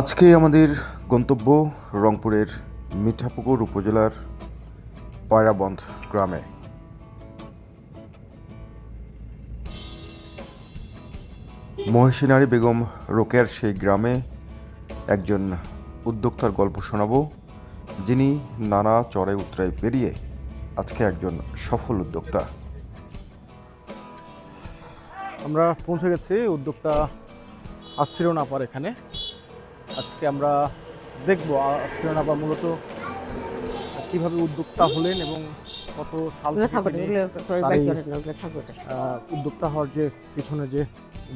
আজকে আমাদের গন্তব্য রংপুরের মিঠাপুকুর উপজেলার পায়রাবন্ধ গ্রামে। মহেশিনারী বেগম রোকেয়ার সেই গ্রামে একজন উদ্যোক্তার গল্প শোনাবো, যিনি নানা চড়াই উতরাই পেরিয়ে আজকে একজন সফল উদ্যোক্তা। আমরা পৌঁছে গেছি, উদ্যোক্তা আশ্রিয়ন আপার এখানে। আজকে আমরা দেখব আপা মূলত কীভাবে উদ্যোক্তা হলেন এবং কত সাল উদ্যোক্তা হওয়ার যে পিছনে যে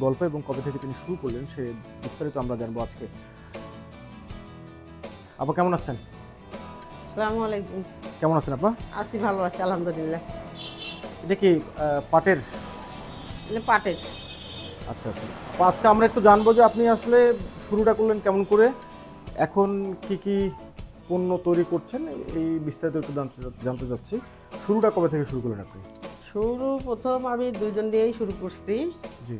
গল্প এবং কবে থেকে তিনি শুরু করলেন সে বিস্তারিত আমরা জানব আজকে। আপা কেমন আছেন? আসসালামু আলাইকুম। কেমন আছেন আপা? আছি ভালো আছি আলহামদুলিল্লাহ। এটা কি পাটের? পাটের। আচ্ছা আচ্ছা। আজকে আমরা একটু জানব যে আপনি আসলে শুরুটা করলেন কেমন করে? এখন কি কি পণ্য তৈরি করছেন? এই বিস্তারিত একটু জানতে জানতে চাচ্ছি। শুরুটা কবে থেকে শুরু করলেন আপনি? শুরু প্রথম আমি দুইজন দিয়েই শুরু করছি। জি।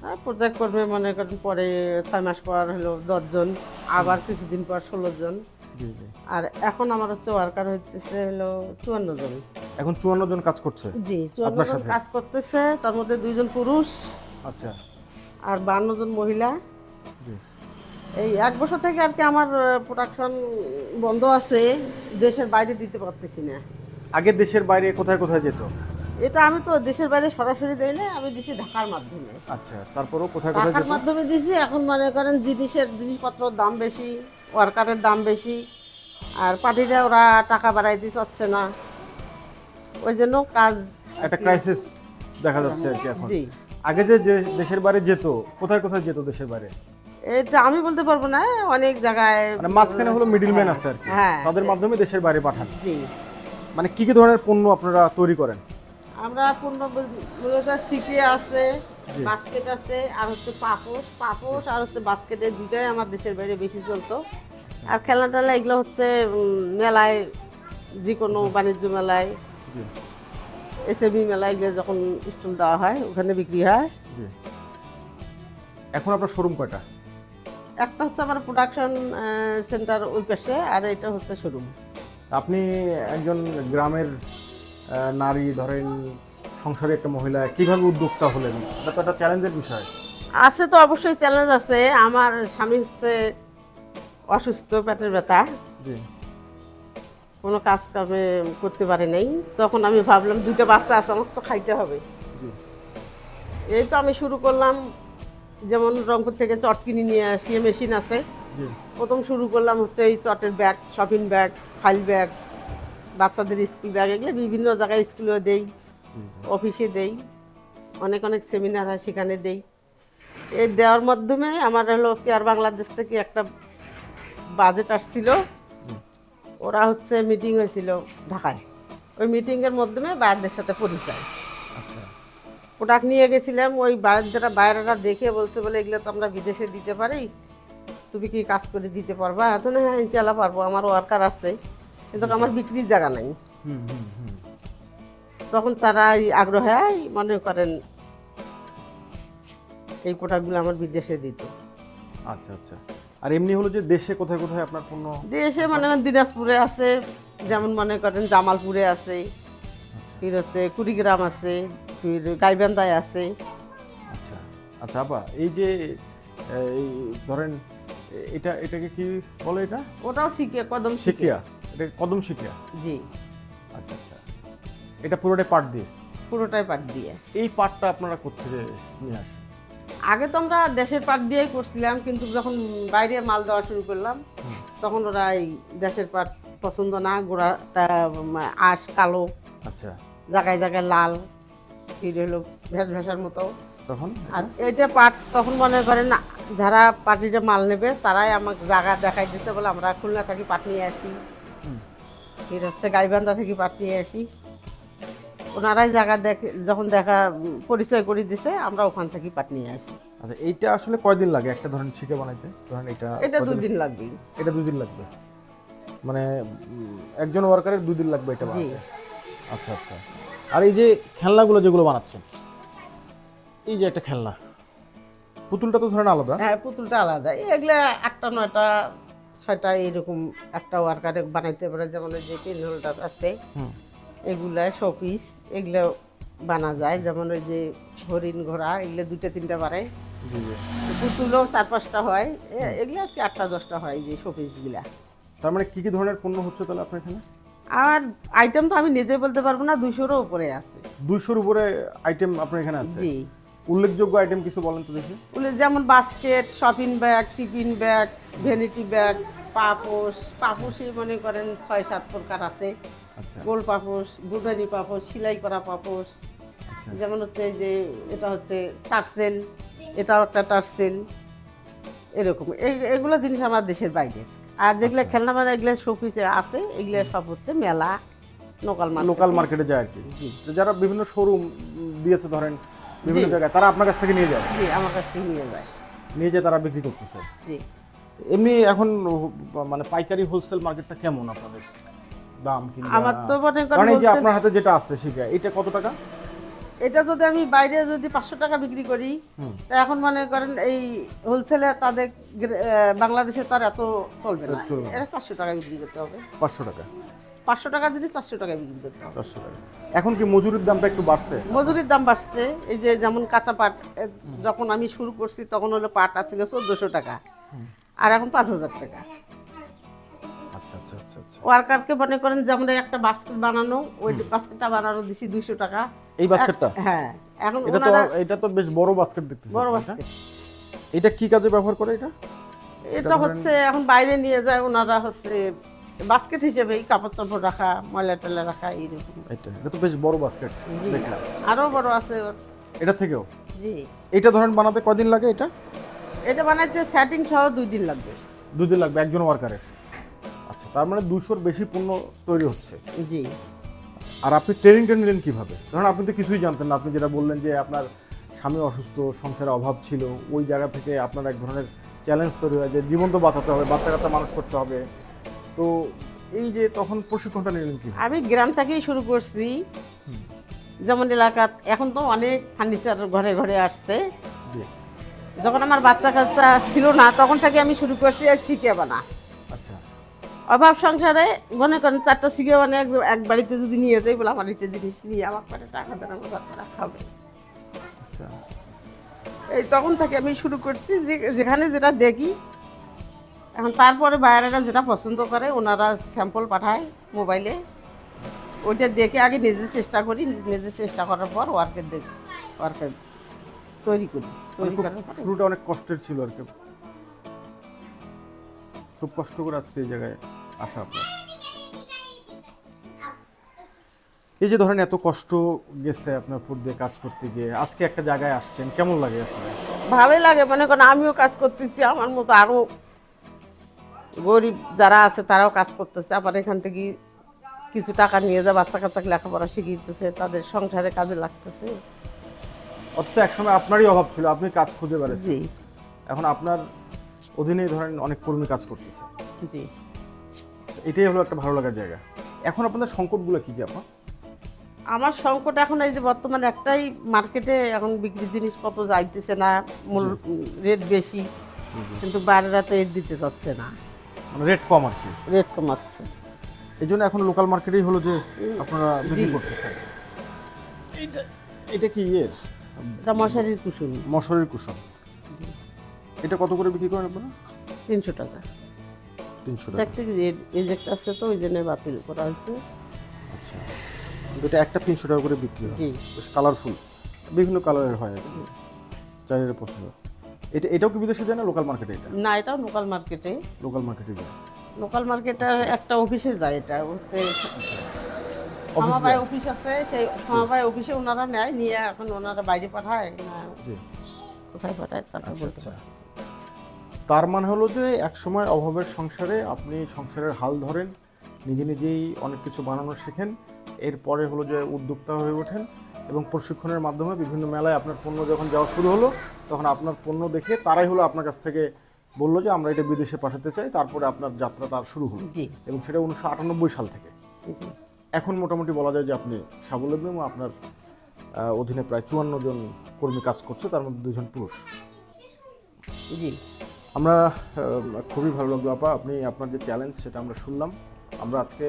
হ্যাঁ আর পর্যায়ক্রমে মনে করেন পরে ছয় মাস পর হলো দশজন আবার কিছুদিন পর ষোলো জন। আর এখন আমার হচ্ছে ওয়ার্কার হচ্ছে হলো চুয়ান্ন জন। এখন চুয়ান্ন জন কাজ করছে? জি চুয়ান্ন জন কাজ করতেছে তার মধ্যে দুইজন পুরুষ। আচ্ছা। আর বান্ন জন মহিলা। এই এক বছর থেকে আর কি আমার প্রোডাকশন বন্ধ আছে দেশের বাইরে দিতে পারতেছি না। আগে দেশের বাইরে কোথায় কোথায় যেত? এটা আমি তো দেশের বাইরে সরাসরি দেই না আমি দিছি ঢাকার মাধ্যমে। আচ্ছা তারপরও কোথায় কোথায় ঢাকার মাধ্যমে দিছি এখন মনে করেন জিনিসের জিনিসপত্রের দাম বেশি ওয়ার্কারের দাম বেশি আর পার্টিরা ওরা টাকা বাড়াই দিতে চাচ্ছে না। ওই জন্য কাজ একটা ক্রাইসিস দেখা যাচ্ছে আর কি এখন। জি। আগে যে দেশের বাইরে যেত কোথায় কোথায় যেত দেশের বাইরে এটা আমি বলতে পারব না অনেক জায়গায় মানে মাঝখানে হলো মিডিলম্যান আছে আর কি। হ্যাঁ। তাদের মাধ্যমে দেশের বাইরে পাঠান। মানে কি কি ধরনের পণ্য আপনারা তৈরি করেন? আমরা পূর্ণ মূলত সিকে আছে বাস্কেট আছে আর হচ্ছে পাপোশ। পাপোশ আর হচ্ছে বাস্কেটের দুটাই আমার দেশের বাইরে বেশি চলতো। আর খেলনা টেলা এগুলো হচ্ছে মেলায় যে কোনো বাণিজ্য মেলায়। এসএবি মেলায় গিয়ে যখন স্টল দেওয়া হয় ওখানে বিক্রি হয়। জি। এখন আপনার শোরুম কয়টা? একটা হচ্ছে আমার প্রোডাকশন সেন্টার ওই পাশে আর এটা হচ্ছে শোরুম আপনি একজন গ্রামের নারী ধরেন সংসারে একটা মহিলা কীভাবে উদ্যোক্তা হলেন? এটা তো একটা চ্যালেঞ্জের বিষয়। আছে তো অবশ্যই চ্যালেঞ্জ আছে। আমার স্বামী হচ্ছে অসুস্থ পেটের ব্যথা। জি। কোনো কাজ কামে করতে পারে নাই। তখন আমি ভাবলাম দুটো বাচ্চা আছে আমার তো খাইতে হবে। এই তো আমি শুরু করলাম যেমন রংপুর থেকে চট কিনে নিয়ে আসি মেশিন আছে। প্রথম শুরু করলাম হচ্ছে এই চটের bag shopping bag file bag বাচ্চাদের স্কুল ব্যাগ এগুলো বিভিন্ন জায়গায় স্কুলেও দেই অফিসে দেই অনেক অনেক সেমিনার হয় সেখানে দেই। এই দেওয়ার মাধ্যমে আমার হলো কেয়ার বাংলাদেশ থেকে একটা বাজেট আসছিল ওরা হচ্ছে মিটিং হয়েছিল ঢাকায়। ওই মিটিংয়ের মাধ্যমে বাইরদের সাথে পরিচয়। আচ্ছা। প্রোডাক্ট নিয়ে গেছিলাম ওই বাইরের যারা বাইরেরা দেখে বলছে বলে এগুলো তো আমরা বিদেশে দিতে পারি তুমি কি কাজ করে দিতে পারবা? তো না হ্যাঁ ইনশাল্লাহ পারব আমার ওয়ার্কার আছে কিন্তু আমার বিক্রির জায়গা নাই। তখন তারা এই আগ্রহে মনে করেন এই প্রোডাক্টগুলো আমার বিদেশে দিত। আচ্ছা আচ্ছা। আর এমনি হলো যে দেশে কোথায় কোথায় আপনার পণ্য দেশে মানে দিনাজপুরে আছে যেমন মনে করেন জামালপুরে আছে ফির হচ্ছে কুড়িগ্রাম আছে ফির গাইবান্ধায় আছে। আচ্ছা আচ্ছা আপা এই যে এই ধরেন এটা এটাকে কি বলে এটা? ওটাও শিখে কদম শিখে। শিকিয়া এটা কদম শিকিয়া জি। আচ্ছা আচ্ছা এটা পুরোটাই পাট দিয়ে? পুরোটাই পাট দিয়ে। এই পাটটা আপনারা কোথেকে নিয়ে আসেন? আগে তো আমরা দেশের পাট দিয়েই করছিলাম কিন্তু যখন বাইরে মাল দেওয়া শুরু করলাম তখন ওরা এই দেশের পাট পছন্দ না গোড়াটা আঁশ কালো আচ্ছা। জায়গায় জায়গায় লাল ফির হলো ভেস ভেসার মতো। তখন? আর এইটা পাট তখন মনে করেন যারা পার্টিতে মাল নেবে তারাই আমাকে জায়গা দেখাই দিতে বলে আমরা খুলনা থেকে পাট নিয়ে আসি। ফির হচ্ছে গাইবান্ধা থেকে পাট নিয়ে আসি। ওনারাই জায়গা দেখে যখন দেখা পরিচয় করে দিছে আমরা ওখান থেকে পাট নিয়ে আসি। আচ্ছা এইটা আসলে কয়দিন লাগে? একটা ধরেন শিকে বানাইতে? ধরেন এটা এটা দুদিন লাগবে। এটা দুদিন লাগবে? মানে একজন ওয়ার্কারের দুদিন লাগবে এটা বানাতে? আচ্ছা আচ্ছা। আর এই যে খেলনাগুলো যেগুলো বানাচ্ছেন এই যে একটা খেলনা পুতুলটা তো ধরেন আলাদা? হ্যাঁ পুতুলটা আলাদা। এগুলা আটটা নয়টা ছয়টা এরকম একটা ওয়ার্কারে বানাইতে পারে। যেমন যে পিনহোলটা আছে হুম। এগুলা শোপিস এগুলো বানা যায়। যেমন ওই যে হরিণ ঘোড়া এগুলো দুটো তিনটা বানায়। পুতুলও চার পাঁচটা হয়। এগুলো আর কি আটটা দশটা হয় এই যে শোপিসগুলা। তার মানে কি কি ধরনের পণ্য হচ্ছে তাহলে আপনার এখানে? আর আইটেম তো আমি নিজে বলতে পারব না দুশোরও উপরে আছে। দুইশোর উপরে আইটেম আপনার এখানে আছে? জি। উল্লেখযোগ্য আইটেম কিছু বলেন তো দেখি। যেমন basket shopping bag tiffin bag vanity bag পাপোশ। পাপোশই মনে করেন ছয় সাত প্রকার আছে। গোল পাপোশ গুদানি পাপোশ সেলাই করা পাপোশ। আচ্ছা। যেমন হচ্ছে যে এটা হচ্ছে টার্সেল এটাও একটা টার্সেল এরকম। এই এগুলো জিনিস আমার দেশের বাইরে। আর যেগুলো খেলনা মানে এগুলো শোপিসে আছে এগুলো সব হচ্ছে মেলা লোকাল লোকাল মার্কেটে যায় আর কি। তো যারা বিভিন্ন শোরুম দিয়েছে ধরেন বিভিন্ন জায়গায় তারা আপনার কাছ থেকে নিয়ে যায়? জি আমার কাছ থেকে নিয়ে যায়। নিয়ে যেয়ে তারা বিক্রি করতেছে? জি। এমনি এখন মানে পাইকারি হোলসেল মার্কেটটা কেমন আপনাদের? দাম কিংবা আমার তো মনে করেন এই যে আপনার হাতে যেটা আছে শিখা এটা কত টাকা? এটা যদি আমি বাইরে যদি পাঁচশো টাকা বিক্রি করি তা এখন মনে করেন এই হোলসেলে তাদের বাংলাদেশে তার এত চলবে না। এটা চারশো টাকা বিক্রি করতে হবে। পাঁচশো টাকা। পাঁচশো টাকা যদি চারশো টাকা বিক্রি করতে হবে। চারশো টাকা। এখন কি মজুরির দামটা একটু বাড়ছে? মজুরির দাম বাড়ছে। এই যে যেমন কাঁচা পাট যখন আমি শুরু করছি তখন হলো পাট আসছিল চোদ্দোশো টাকা। আর এখন পাঁচ হাজার টাকা। ওয়ার্কারকে মনে করেন যেমন এই একটা বাস্কেট বানানো ওই বাস্কেটটা বানানো দিছি দুইশো টাকা। এই বাস্কেটটা? হ্যাঁ এখন এটা তো এটা তো বেশ বড় বাস্কেট দেখতেছি বড় বাস্কেট। এটা কি কাজে ব্যবহার করে এটা? এটা হচ্ছে এখন বাইরে নিয়ে যায় ওনারা হচ্ছে বাস্কেট হিসেবেই কাপড় টাপড় রাখা ময়লা টয়লা রাখা এইরকম। এটা এটা তো বেশ বড় বাস্কেট দেখলাম। আরও বড় আছে ওর। এটা থেকেও? জি। এটা ধরেন বানাতে কদিন লাগে এটা? এটা বানাইতে সেটিং সহ দুই দিন লাগবে। দুদিন লাগবে একজন ওয়ার্কারের আচ্ছা তার মানে দুশোর বেশি পণ্য তৈরি হচ্ছে। জি। আর আপনি ট্রেনিংটা নিলেন কীভাবে? ধরুন আপনি তো কিছুই জানতেন না আপনি যেটা বললেন যে আপনার স্বামী অসুস্থ সংসারে অভাব ছিল ওই জায়গা থেকে আপনার এক ধরনের চ্যালেঞ্জ তৈরি হয় যে জীবন তো বাঁচাতে হবে বাচ্চা কাচ্চা মানুষ করতে হবে। তো এই যে তখন প্রশিক্ষণটা নিলেন কি আমি গ্রাম থেকেই শুরু করছি। যেমন এলাকাত এখন তো অনেক ফার্নিচার ঘরে ঘরে আসছে। যখন আমার বাচ্চা কাচ্চা ছিল না তখন থেকে আমি শুরু করছি আর শিখে বানা। অভাব সংসারে মনে করেন চারটা শিখে মানে এক এক বাড়িতে যদি নিয়ে যাই বলে আমার একটা জিনিস নিয়ে আমার পরে টাকা দেন আমার বাচ্চারা খাবে। আচ্ছা। এই তখন থেকে আমি শুরু করছি যে যেখানে যেটা দেখি এখন তারপরে বাইরেরা যেটা পছন্দ করে ওনারা স্যাম্পল পাঠায় মোবাইলে। ওইটা দেখে আগে নিজে চেষ্টা করি নিজে চেষ্টা করার পর ওয়ার্কের দেখি ওয়ার্কের তৈরি করি তৈরি করার শুরুটা অনেক কষ্টের ছিল আর কি। খুব কষ্ট করে আজকে এই জায়গায় আসা আপনার। এই যে ধরেন এত কষ্ট গেছে আপনার উপর দিয়ে কাজ করতে গিয়ে আজকে একটা জায়গায় আসছেন কেমন লাগে আসলে? ভালোই লাগে মনে করেন আমিও কাজ করতেছি আমার মতো আরও গরিব যারা আছে তারাও কাজ করতেছে আবার এখান থেকে কিছু টাকা নিয়ে যা বাচ্চা কাচ্চাকে লেখাপড়া শিখিয়েছে তাদের সংসারে কাজে লাগতেছে। অথচ একসময় আপনারই অভাব ছিল আপনি কাজ খুঁজে বেড়েছেন এখন আপনার অধীনে ধরেন অনেক কর্মী কাজ করতেছে। জি। এটাই হলো একটা ভালো লাগার জায়গা। এখন আপনাদের সংকটগুলো কি কি আপনার আমার সংকট এখন এই যে বর্তমানে একটাই মার্কেটে এখন বিক্রি জিনিসপত্র যাইতেছে না মূল রেট বেশি কিন্তু বাইরেরা তো রেট দিতে চাচ্ছে না। মানে রেট কম আর কি। রেট কমাচ্ছে। এই জন্য এখন লোকাল মার্কেটেই হলো যে আপনারা বিক্রি করতেছেন। এটা এটা কি ইয়ের এটা মশারির কুসুম। মশারির কুসুম। এটা কত করে বিক্রি করেন আপনারা? তিনশো টাকা। তিনশো টাকা। একটা রিজেক্ট আছে তো ওই জন্য বাতিল করা হয়েছে। আচ্ছা। এটা একটা তিনশো টাকা করে বিক্রি হয়। বেশ কালারফুল বিভিন্ন কালারের হয় আর কি। চাইলে পছন্দ। এটা এটাও কি বিদেশে যায় না লোকাল মার্কেটে এটা? না এটাও লোকাল মার্কেটে লোকাল মার্কেটে যায়। লোকাল মার্কেটের একটা অফিসে যায় এটা। হচ্ছে অফিস অফিস আছে সেই সমবায় অফিসে ওনারা নেয় নিয়ে এখন ওনারা বাইরে পাঠায় কোথায় পাঠায় তারপর আচ্ছা তার মানে হলো যে এক সময় অভাবের সংসারে আপনি সংসারের হাল ধরেন নিজে নিজেই অনেক কিছু বানানো শেখেন এরপরে হলো যে উদ্যোক্তা হয়ে ওঠেন এবং প্রশিক্ষণের মাধ্যমে বিভিন্ন মেলায় আপনার পণ্য যখন যাওয়া শুরু হলো তখন আপনার পণ্য দেখে তারাই হলো আপনার কাছ থেকে বলল যে আমরা এটা বিদেশে পাঠাতে চাই তারপরে আপনার যাত্রাটা শুরু হলো। এবং সেটা উনিশশো আটানব্বই সাল থেকে। এখন মোটামুটি বলা যায় যে আপনি স্বাবলম্বী এবং আপনার অধীনে প্রায় চুয়ান্ন জন কর্মী কাজ করছে তার মধ্যে দুজন পুরুষ। জি। আমরা খুবই ভালো লাগল আপা। আপনি আপনার যে চ্যালেঞ্জ সেটা আমরা শুনলাম। আমরা আজকে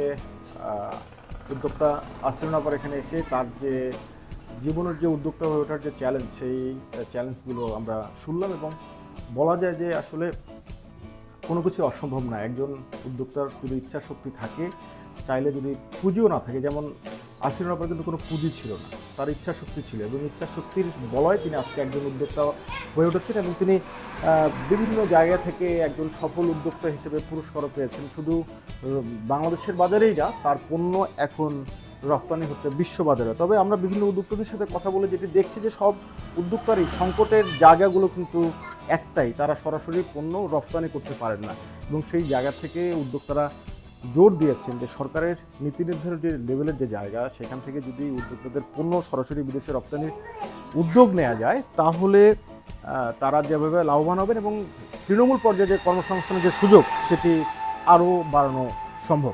উদ্যোক্তা আসিরুন আপার এখানে এসে তার যে জীবনের যে উদ্যোক্তা হয়ে ওঠার যে চ্যালেঞ্জ সেই চ্যালেঞ্জগুলো আমরা শুনলাম এবং বলা যায় যে আসলে কোনো কিছু অসম্ভব না। একজন উদ্যোক্তার যদি ইচ্ছা শক্তি থাকে, চাইলে যদি পুঁজিও না থাকে, যেমন আসিরুন আপার কিন্তু কোনো পুঁজি ছিল না। তার ইচ্ছা শক্তি ছিল এবং ইচ্ছা শক্তির বলয় তিনি আজকে একজন উদ্যোক্তা হয়ে উঠেছেন এবং তিনি বিভিন্ন জায়গা থেকে একজন সফল উদ্যোক্তা হিসেবে পুরস্কারও পেয়েছেন। শুধু বাংলাদেশের বাজারেই না, তার পণ্য এখন রপ্তানি হচ্ছে বিশ্ব বাজারে। তবে আমরা বিভিন্ন উদ্যোক্তাদের সাথে কথা বলে যেটি দেখছি যে সব উদ্যোক্তারই সংকটের জায়গাগুলো কিন্তু একটাই, তারা সরাসরি পণ্য রপ্তানি করতে পারেন না। এবং সেই জায়গা থেকে উদ্যোক্তারা জোর দিয়েছেন যে সরকারের নীতি নির্ধারণের যে লেভেলের যে জায়গা, সেখান থেকে যদি উদ্যোক্তাদের পণ্য সরাসরি বিদেশে রপ্তানির উদ্যোগ নেওয়া যায়, তাহলে তারা যেভাবে লাভবান হবেন এবং তৃণমূল পর্যায়ে যে কর্মসংস্থানের যে সুযোগ, সেটি আরও বাড়ানো সম্ভব।